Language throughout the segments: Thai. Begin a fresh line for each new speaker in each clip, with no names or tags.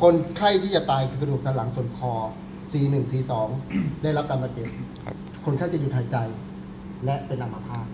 คนไข้ที่จะตายคือกระดูกสันหลังส่วนคอ C1 C2 ได้รับการบาดเจ็บ
ค
นไข้จะหยุดหายใจ และเป็นอัมพาต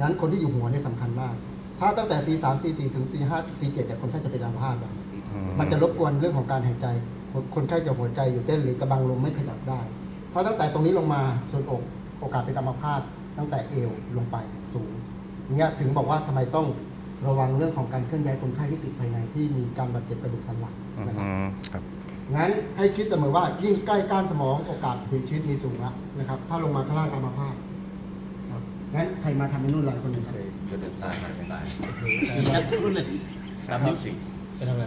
งั้นคนที่อยู่หัวเนี่ยสำคัญมาก ถ้าตั้งแต่ C3 C4 ถึง C5 C7 เนี่ยคนไข้จะเป็นอัมพาตแล้วมันจะรบกวนเรื่องของการหายใจ คนไข้จะหัวใจอยู่เต้นหรือกระบังลมไม่ขยับได้ ถ้าตั้งแต่ตรงนี้ลงมาส่วนอกโอกาสเป็นอัมพาตตั้งแต่เอวลงไปสูงเงี้ยถึงบอกว่าทำไมต้อง ระวังเรื่องของการเคลื่อนย้ายคนไข้ที่ติดภายในที่มีการบาดเจ็บกระดูกสันหลัง
อื
นะครับ
มครับ
งั้นให้คิดเสมอว่ายิ่งใกล้ก้านสมองโอกาสเสียชีวิตมีสูงละนะครับ ถ้าลงมาข้างล่างอัมพาตครับงั้นใครมาทำในนู่นหลายคนหนึ่งครับ
ก็เดินตายหายไปตาย
สามนิ้วสี่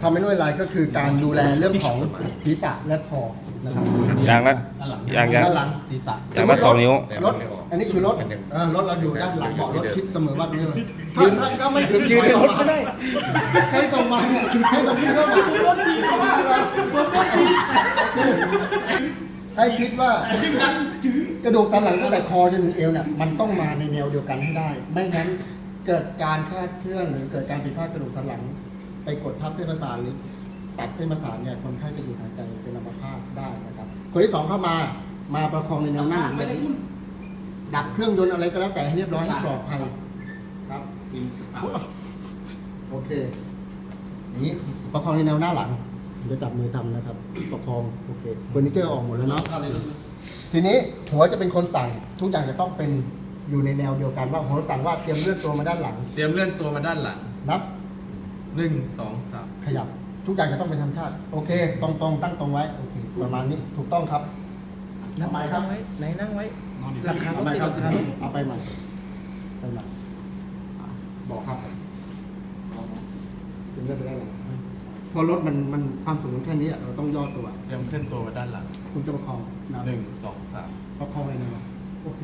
ทำในนู่นหลายก็คือการดูแลเรื่องของศีรษะและคอนะครับ
อย่างละอย่างอย่าง
ด้านหลัง
ศีรษะ
อย่างละสองนิ้ว
รถอันนี้คือรถเออรถเราอยู่ด้านหลังเบาะรถคิดเสมอว่าตรงนี้เลยถ้าถ้าถ้าไม่ถึงยืนในรถก็ได้ใครส่งมาเนี่ยให้ส่งที่เข้ามาให้คิดว่ากระดูกสันหลังตั้งแต่คอจนถึงเอวเนี่ยมันต้องมาในแนวเดียวกันให้ได้ ไม่งั้นเกิดการคลาดเคลื่อนหรือเกิดการผิดพลาดกระดูกสันหลัง ไปกดทับเส้นประสาทหรือตัดเส้นประสาทเนี่ยคนไข้จะหยุดหายใจเป็นอัมพาตได้นะครับ คนที่สองเข้ามามาประคองในแนวหน้าแบบนี้ดับเครื่องยนต์อะไรก็แล้วแต่ให้เรียบร้อยให้ปลอดภัยครับโอเคอย่างนี้ประคองในแนวหน้าหลังเดี๋ยวจับมือทำนะครับ ประคองโอเคเฟอร์นิเจอร์ออกหมดแล้วเนาะทีนี้หัวจะเป็นคนสั่งทุกอย่างจะต้องเป็นอยู่ในแนวเดียวกันว่าหัวสั่งว่าเตรียมเลื่อนตัวมาด้านหลัง
เตรียมเลื่อนตัวมาด้านหลัง
นับ
หนึ่งสองสาม
ขยับ ทุกอย่างจะต้องเป็นธรรมชาติ โอเค ตรงตรงๆตั้งตรงไว้ โอเค ประมาณนี้ถูกต้องครับทำไมครับ
ไว้ไหนนั่งไว้
ราคา
เอา
รถ
ไป
ติด
ครับ
ราคารถ
เอาไปใหม่ไปใหม่อะบอกครับเป็นเรื่องไปได้เลยเพอรถมันมันความสูงแค่นี้อะเราต้องย่อตัว
เตรียมเคลื่อนตัวมาด้านหลัง
คุณจะประคองนะ
หนึ่งสองสาม
ประคองเลยนะโอเค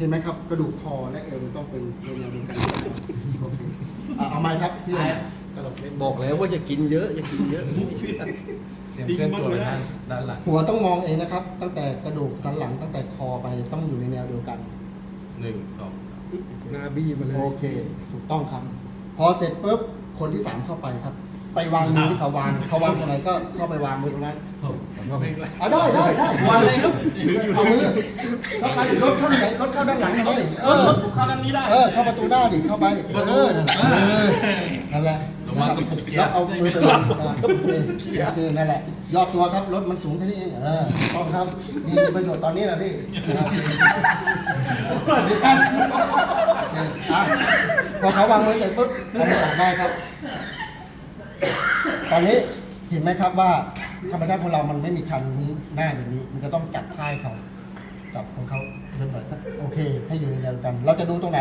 เห็นไหมครับกระดูกคอและเอวมันต้องเป็นในแนวเดียวกันโอเคอะเอาไหมครับพี่
บอกแล้วว่าอย่ากินเยอะอย่ากินเยอะไม่เชื่อ
เตรียมเคลื่อนตัวมาด้านด้านหลัง
หัวต้องมองเองนะครับ ตั้งแต่กระดูกสันหลังตั้งแต่คอไปต้องอยู่ในแนวเดียวกัน
หนึ่งสองสาม
หนาบี้มาเลย
โอเค ถูกต้องครับ พอเสร็จปุ๊บ คนที่สามเข้าไปครับ ไปวางมือที่เขาวางเขาวางตรงไหนก็เข้าไปวางมือตรงนั้นเอาได้ได้ได้
วางเลยครับ
เอามือถ้าใครรถเข้าไหนรถเข้าด้านหลังเลยเออ
เข้าด้านนี้ได้
เออเข้าประตูหน้าดิเข้าไปเออนั่นแหละเออนั่นแหละแล้วเอามือไปวางอะโอเคโอเคนั่นแหละยอดตัวครับรถมันสูงแค่นี้เองเออต้องครับมีประโยชน์ตอนนี้แหละพี่ดีครับโอเคอะพอเขาวางมือเสร็จปุ๊บเอามือออกได้ครับ ตอนนี้เห็นไหมครับว่าธรรมชาติของเรามันไม่มีคันนี้หน้าแบบนี้ มันจะต้องจับท้ายเขาจับของเขาเรื่องหน่อยถ้าโอเค ให้อยู่ในแนวกัน เราจะดูตรงไหน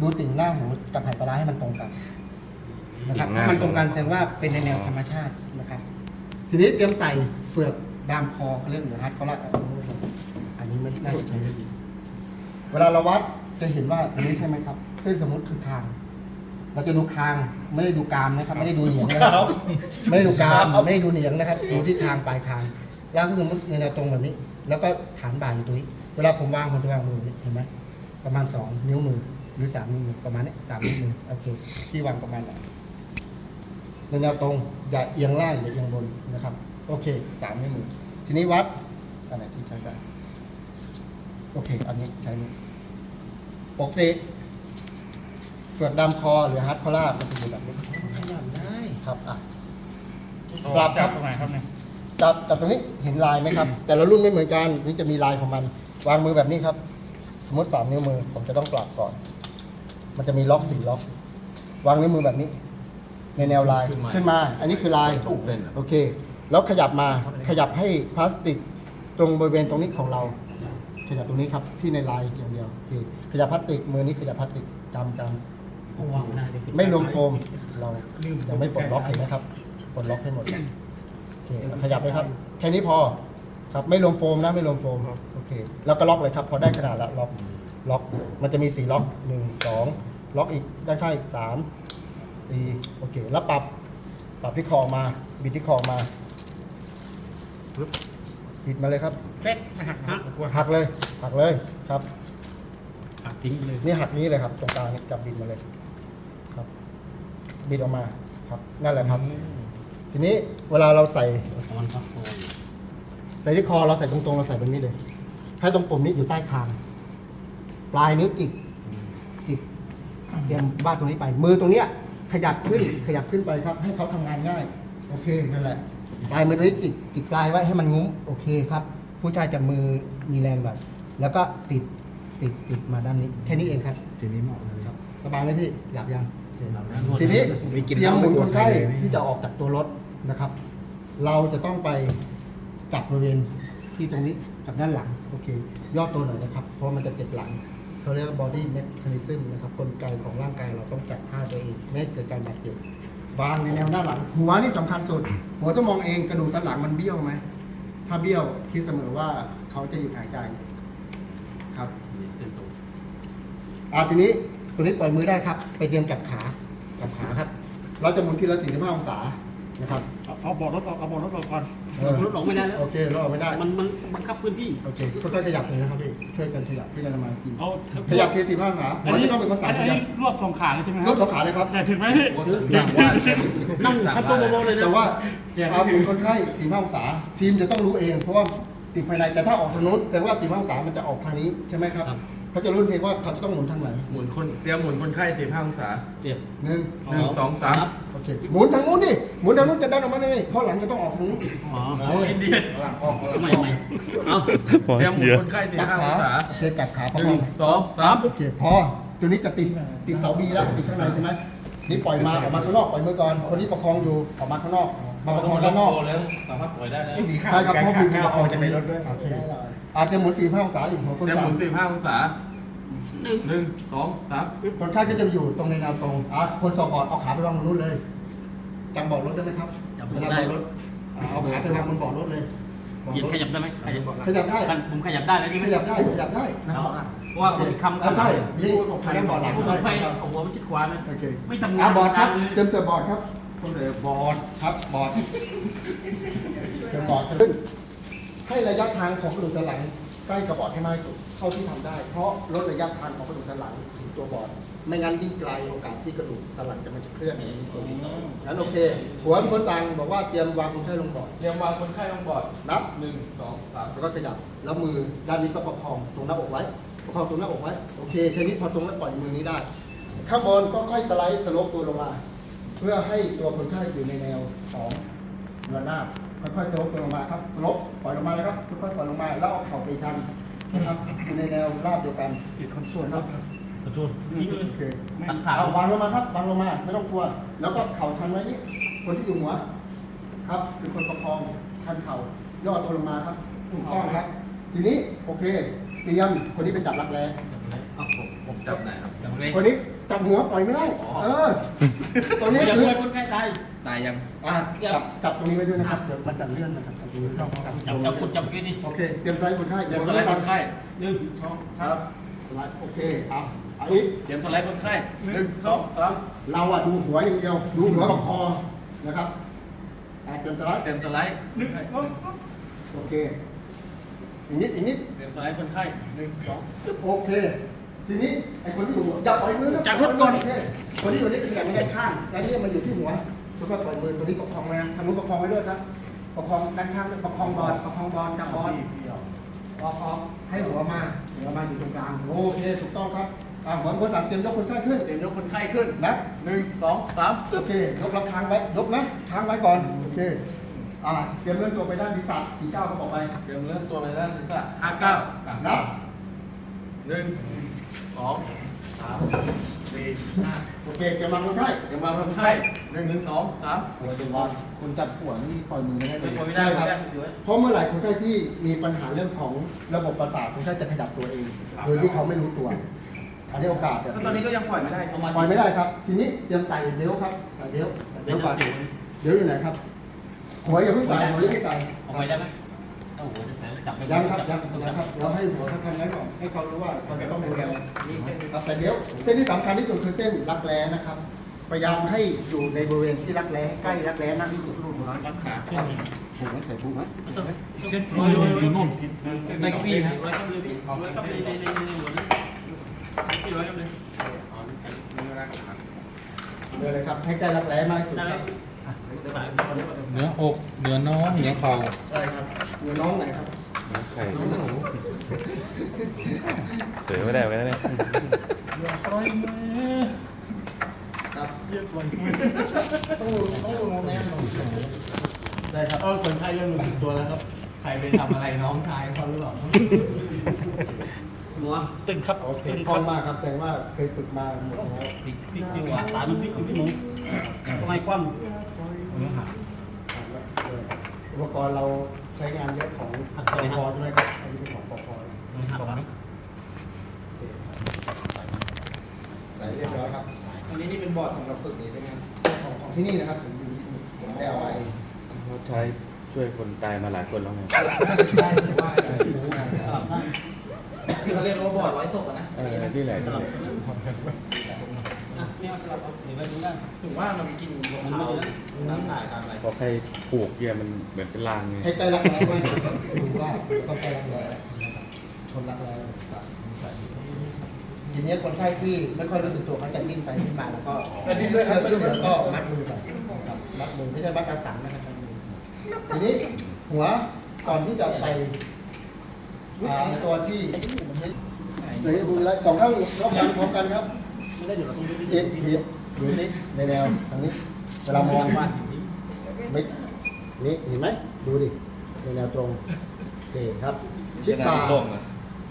ดูติ่งหน้าหูกับไหปลาร้าให้มันตรงกันนะครับ
ติ่งหน้า
ถ้ามันตรงกันแสดงว่าเป็นในแนวธรรมชาตินะครับ ทีนี้เตรียมใส่เฟือกดามคอเขาเรียกเหนือฮัทเขาละอันนี้ไม่น่าจะใช้ได้ดี เวลาเราวัดจะเห็นว่าอันนี้ใช่ไหมครับ เส้นสมมติคือคาง เราจะดูคางไม่ได้ดูกรามนะครับ ไม่ได้ดูเหนียงนะครับ ไม่ได้ดูกรามไม่ได้ดูเหนียงนะครับดูที่คางปลายคางแล้วถ้าสมมติในแนวตรงแบบนี้ แล้วก็ฐานบ่าอยู่ตรงนี้เวลาผมวางผมจะวางมืออย่างนี้เห็นไหมประมาณสองนิ้วมือหรือสามนิ้วมือประมาณนี้สามนิ้วมือโอเคที่วางประมาณไหนในแนวตรงอย่าเอียงล่างอย่าเอียงบนนะครับ โอเคสามนิ้วมือ ทีนี้วัดอันไหนที่ใช้ได้ โอเค อันนี้ใช้นี้ปกติ เฟือกดำคอหรือฮัตคอล่ามันจะอยู่แบบนี้
ขยับได้
ครับอะ ปรับครับ
ตรงไหนครับเนี่ย
จับจับตรงนี้เห็นลายไหมครับ แต่ละรุ่นไม่เหมือนกันนี่จะมีลายของมัน วางมือแบบนี้ครับ สมมติสามนิ้วมือ ผมจะต้องปรับก่อน มันจะมีล็อกสี่ล็อก วางนิ้วมือแบบนี้ ในแนวลายขึ้นมาอันนี้คือลาย
ตู้เส้นอะ
โอเค แล้วขยับมาขยับให้พลาสติกตรงบริเวณตรงนี้ของเรา ขยับตรงนี้ครับที่ในลายอย่างเดียวโอเคขยับพลาสติกมือนี้ขยับพลาสติกกำกำ
วางหน้าดิ
ไม่รวมโฟมเรายังไม่ปลดล็อกเห็นไหมครับปลดล็อกให้หมดโอเคขยับเลยครับ แค่นี้พอครับไม่รวมโฟมนะไม่รวมโฟมโอเคแล้วก็ล็อกเลยครับ พอได้ขนาดแล้วล็อกล็อกมันจะมีสี่ล็อกหนึ่งสองล็อกอีกด้านข้างอีกสามสี่โอเค แล้วปรับปรับที่คอมา บิดที่คอมาปึ๊บบิดมาเลยครับ
เล็ดหักหักกลัว
หักเลยหักเลยครับ
หักทิ้งไปเลย
นี่หักนี้เลยครับตรงกลางนี่จับบิดมาเลยครั บบิดออกมาครับนั่นแหละครับทีทีนี้เวลาเราใส่
มันพักคอ
ใส่ที่คอเราใส่ตรงๆเราใส่แบบนี้เลย ให้ตรงปุ่มนี้อยู่ใต้คาง ปลายนิ้วจิกจิกเตรียมบ้านตรงนี้ไป มือตรงเนี้ย ขยับขึ้นขยับขึ้นไปครับ ให้เขาทำงานง่าย โอเคนั่นแหละปลายมือตรงนี้จิกจิกปลายไว้ให้มันงุ้มโอเคครับ ผู้ชายจะมือมีแรงหน่อยแล้วก็ติดติดติดมาด้านนี้ แค่นี้เองครับ
ทีนี้เหมาะเลย
ครับ สบายไหมพี่หลับยัง โอเค
หลับแล้ว
ทีนี้
มีกิน
เตรียมหมุนคนไข้
เหล้าไม่กลัวใครเลย
ที่จะออกจากตัวรถนะครับ เราจะต้องไปจับบริเวณที่ตรงนี้กับด้านหลังโอเค ย่อตัวหน่อยนะครับ เพราะมันจะเจ็บหลังเขาเรียกว่า body mechanism นะครับกลไกของร่างกายเราต้องจัดท่าตัวเองไม่ให้เกิดการบาดเจ็บวางในแนวหน้าหลัง หัวนี่สำคัญสุด หัวต้องมองเองกระดูกสันหลังมันเบี้ยวไหมถ้าเบี้ยวคิดเสมอว่าเขาจะหยุดหายใจ ครับ
เส้นตรง
อาทีนี้ ตัวนี้ปล่อยมือได้ครับ ไปเตรียมจับขาจับขาครับ เราจะหมุนทีละ45องศานะครับ
เอาเอาเบอดรถออกเอาเบอดรถออกก่อน
เออ
รถออกไม่ได้แล้ว
โอเคเราออกไม่ได้
มันมันบังคับพื้นที่
โอเคค่อยๆขยับเลยนะครับพี่ช่วยกันขยับพี่กันมากิน
เอา
ขยับที45องศามันจะต้องเป็นภาษา
อัน
เดีย
นี้
ว
รวบสองขาเลยใช่ไหมค
รู
รั
ปสองขาเลยครับ
ใช่ถึงไหมพี่
อย่างว่า
นั่งขับตัวโบๆเลยนะ
แต่ว่า
เนี่ย
อาหมุนคนไข้45องศาทีมจะต้องรู้เอง เพราะว่า ติดภายในแต่ถ้าออกทางโน้นแต่ว่า45องศามันจะออกทางนี้ใช่ไหมครับเขาจะรู้เองว่าเขาจะต้องหมุนทางไหน
หมุนคนเตรียมหมุนคนไข้สี่ห้าองศา
เจ็บ
หนึ่ง
หนึ่งสองสาม
โอเคหมุนทางนู้นดิหมุนทางนู้นจะได้ออกมาได้ไงเพราะหลังจะต้องออกทางนู้น
อ๋อ
โอ้ย
อินเดียหลังออก
ทำไมทำไมเอา
เตรียมหมุน
เดี๋ยว
คนไข้สี่
จับ
ห้าอ
ขาง
ศา
โอเคจับขาประ
ห
คอ
นึ่
ง
งสองสาม
โอเคพอตัวนี้จะติดติดเสาบีแล้วติดข้างในใช่ไหมนี่ปล่อยมาออกมาข้างนอกปล่อยมือก่อนคนนี้ประคองอยู่ออกมาข้างนอก มาประคองด้านนอก
แล้วสามารถปล่อยได้แล้ว
ใช่ครับเพราะมีคนประคองจะในรถด้วยโอเค อาจจะหมุนสี่ห้าองศาอีกหัวคน
เตรียม
สา
ห
ม
มุนสี่ห้าองศาหนึ่งสองสาม
คนไข้ก็จะอยู่ตรงในแนวตรงอะคนสอบบอร์ดเอาขาไปวางบนนู้นเลยจำบอร์ดรถได้ไหมครับเวลาบอร์ดรถอะเอาขาไปวางบนบอร์ดรถเลยบอร์ด
ยิน
รถ
ขยับได้ไหมขยับ
ขยับได้
ผมขยับได้แล้วใช่ไหม
ขยับได้ขยับได้
เพราะว่ามันคำ
อะใช่นี่ทางด้านบอร์ดหลัง
ผม
ใช่
ไป
ครับ
เอาหัวมันชิดขวานะ
โอเค
ไม่ทำงาน
อะบอร์ดครับ
เลย
เตรียมเสิร์ฟบอร์ดครับ เสิร์ฟบอร์ดครับบอร์ดเสิร์ฟบอร์ดขึ้นให้ระยะทางของกระดูกสันหลังใกล้กับบอร์ดให้มากที่สุดเท่าที่ทำได้ เพราะลดระยะทางของกระดูกสันหลังถึงตัวบอร์ดไม่งั้นยิ่งไกลโอกาสที่กระดูกสันหลังจะมันจะเคลื่อนมีสูงงั้นโอเคหัวเป็นคนสั่งบอกว่าเตรียมวางคนไข้ลงบอร์ด
เตรียมวางคนไข้ลงบอร์ด
นับ
หนึ่งสองสาม
แล้วก็ขยับแล้วมือด้านนี้ก็ประคองตรงหน้าอกไว้ ประคองตรงหน้าอกไว้โอเคแค่นี้พอตรงแล้วปล่อยมือนี้ได้ ข้างบนก็ค่อยสไลด์สโลปตัวลงมา เพื่อให้ตัวคนไข้อยู่ในแนวของระนาบค่อยๆสโลปตัวลงมาครับสโลปปล่อยลงมาเลยครับค่อยๆปล่อยลงมาแล้วเอาเข่าไปทันนะครับอยู่ในแนวราบเดียวกัน
ผิดคนส่วนครับขอโทษทิ้งเลย
โอเค
ตั้งขา
เอาวางลงมาครับวางลงมาไม่ต้องกลัว แล้วก็เข่าชันไว้นี่คนที่อยู่หัวครับคือคนประคองชันเข่าย่อตัวลงมาครับถูกต้องครับ ทีนี้โอเคเตรียมคนนี้เป็นจับรักแร้
เอาผม
ผมจับไหนครับ
จับเลย
คนนี้จับหัวปล่อยไม่ได้ เออ ตัวนี้
อย่า
คือ
เพื่อคนใกล้ตาย
ตายยัง
อะจับจับตรงนี้ไว้ด้วยนะครับ เดี๋ยวมันจะเลื่อนนะครับจับตรงนี้ครับ
จับจับคนจับกินนี่
โอเค เตรียมสไลด์คนไข้
เตรียมสไลด์คนไข้
หนึ่งสอง
ค
สา
รั
ม
บสไลด์โอเคเอาเอาอีก
เตรียมสไลด์คนไข้หนึ่งสองสาม
เราอะดูหัวอย่างเดียว ดูหัวกับคอ นะครับอะเตรียมสไลด์
เตรียมสไลด์
หนึ่งสอง
โอเค อีกนิด อีกนิด
เตรียมสไลด์คนไข้หนึ่งสอง
โอเค ทีนี้ไอ้คนที่อยู่อย่าปล่อยมือนะ
จากรถก่อน
โเคคนที่อยู่นี่เป็นอย่างด้านข้างแล้วนี่มันอยู่ที่หัวค่อยๆปล่อยมือตัวนี้ประคองมาทางนู้นประคองไว้ด้วยครับ ประคองด้านข้างด้วยประคองบอลประคองบอลจับบอลประคองให้หัวมาหัวมาอยู่ตรงกลางโอเคถูกต้องครับอ่าหัวคนสั่งเตรียมยกคนไข้ขึ้น
เตรียมยกคนไข้ขึ้น
นับ
หนึ่งสองสาม
โอเคยกแล้วค้างไว้ยกนะค้างไว้ก่อนโอเคอ่าเตรียมเลื่อนตัวไปด้านศีรษะสี่เก้าเขาบอกไป
เตรียมเลื่อนตัวไปด้านศีรษะห้าเก้า
นับ
หนึ่ง สองสามสี่ห้า
โอเคเตรียมวางคนไข้
เตรียมวางคนไข้หนึ่งสองสาม
หัวจะวาง
คนจับหัวนี่ปล่อยมือไม่ได้เลย
ไม่ได้
ใช่
ไม่
ค
ได้
รับ
ไม่ได้
เพราะเมื่อไหร่คนไข้ที่มีปัญหาเรื่องของระบบประสาทคนไข้จะขยับตัวเอง โดยที่เขาไม่รู้ตัวอันนี้โอกาสเนี่ย
ตอนนี้ก็ยังปล่อยไม่ได้
เข้ามา
ปล่อยไม่ได้ครับ ทีนี้เตรียมใส่เบลต์ครับใส่เบลต์ใส่เบลต์ก่อนเบลต์อยู่ไหนครับหัวอย่าเพิ่งใส่หัวอย่าเพิ่งใส่
เอาไปได้ไหม
ยังครับยังยังครับเราให้หัวเขาทำไว้ก่อนให้เขารู้ว่าเขาจะต้องดูแลครับใส่เบลต์เส้นที่สำคัญที่สุดคือเส้นรักแร้นะครับ พยายามให้อยู่ในบริเวณที่รักแร้ใกล้รักแร้มากที่สุด
รักขา
ครับผูกไว้ใส่ผูกไว้
เส้น
ลอยลอยอยู่นู่น
ในเก้าอี้ฮะ
ลอยกับเลยพี่ลอยกับเลยในในในในหัวนี่ลอยกับเลย
เลยเลยครับให้ใกล้รักแร้มากที่สุดครับ
เนื้ออกเนื้อน้องเนื้อเข่า
ใช่ครับเนื้อน้องไหนครับ
ไข่เสือไม่ได้เหมือนกันนะเนี่ย
ครับต้องรู้ต้องรู้แน่นอนใช่ครับ
ก็คนไข้เริ่มรู้สึกตัวแล้วครับ ใครไปทำอะไรน้องชายเขาหรือเปล่านัวตึงครับ
โอเค
ตึง
ค
ค
ล่
รั
อบงมากครับแสดงว่าเคยฝึกมาหมดแล้ว
พริกพริกดีกว่าสายมันพริกของพี่หมูทำไมคว่ำ เนื้อหัก
อุปกรณ์เราใช้งานเยอะของ
อะ
ป
สวัสดี
พ
ครับ
ด้วยครับอันนี้เป็นของปพ
เนื้อหักครับ
ใส่เรียบร้อยครับ อันนี้นี่เป็นบอร์ดสำหรับฝึกนี่ใช่ไหมครับของของที่นี่นะครับผมยืมที่นี่ผมได้เอาไว้
เขาใช้ช่วยคนตายมาหลายคนแล้วไง
ใช่ถือว่าเออรู้งานครับ
ที่เขาเรียกว่าบอร์ดไว้ศพอะนะ
เออนี่แหละ นี่แหละ
อะนี่มาสลับเอาหรือไปดูได้
ถึงว่ามันกินของเขาน้ำถ่ายตามอะไร
พอใครผูกเกียร์มันเหมือนเป็นรางไง
ให้ใกล้รักแร้ไว้ดูว่าต้องใกล้รักแร้นะครับชนรักแร้ครับทีนี้คนไข้ที่ไม่ค่อยรู้สึกตัวเขาจะดิ้นไปดิ้นมาแล้วก็ดิ้นด้วยครับดิ้นแล้วก็มัดมือไปครับมัดมือไม่ใช่มัดกระสังนะครับมัดมือทีนี้หัวก่อนที่จะใส่อ่าตัวที่ใส่หูแล้วสองข้างรอบกันพร้อมกันครับ
ไม่ได้เดี๋ยวเราต้องไป
เอ็ดเอ็ดดูสิในแนวทางนี้เวลามอง
บ้านจริง
ไม่นี่เห็นไหมดูดิในแนวตรงโอเคครับ ชิดบ่า
โล่งอะ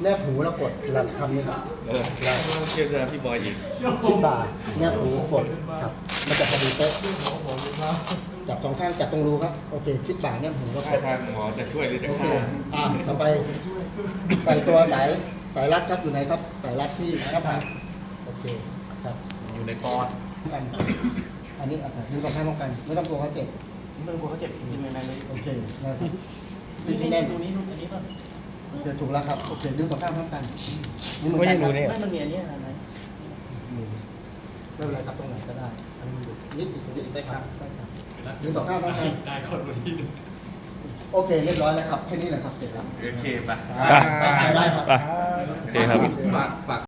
แนบหูแล้วกดเวลาทำนี่ครับ
เออเชื่อใจพี่บอยอีก
ชิดบ่าแนบหูกดครับมันจะพอดีเป๊ะจับสองข้างจับตรงรูครับโอเค ชิดบ่าแนบหูแล้วก
ถ้า
ด
ทางหมอจะช่วยหรือจะ
โอเค
ฆ่า
อ่าต่อไปใส่ตัวสายสายรัดครับอยู่ไหนครับ สายรัดที่ครับโอเค ครับ
อยู่ในปอด
กันอันนี้อะยืนสองข้างพร้อมกัน ไม่ต้องกลัวเขาเจ็บ
ไม่ต้องกลัวเขาเจ็บกินในนั้นเลย
โอเคนะครับฟิตให้แน่น
ดูนี้ดูอันนี้ป่ะ
โอเคถูกแล้วครับโอเคดึงสองข้างพร้อมกันนี่
ไม่ใช่หนูเนี่ย
ไม่มันมีอันนี้อะไร
มือไม่เป็นไรครับตรงไหนก็ได้อันนี้อยู่นิดอีกนิด
ได้ครับ
ได้ครับดึงสองข้างพร้อมกัน
ได้คนวันนี้
โอเคเรียบร้อยแล้วครับแค่นี้แหละครับเสร็จแล้ว
โอเคปะ
ไป ได้ครับ
ไปโอเคครับ
ฝากฝาก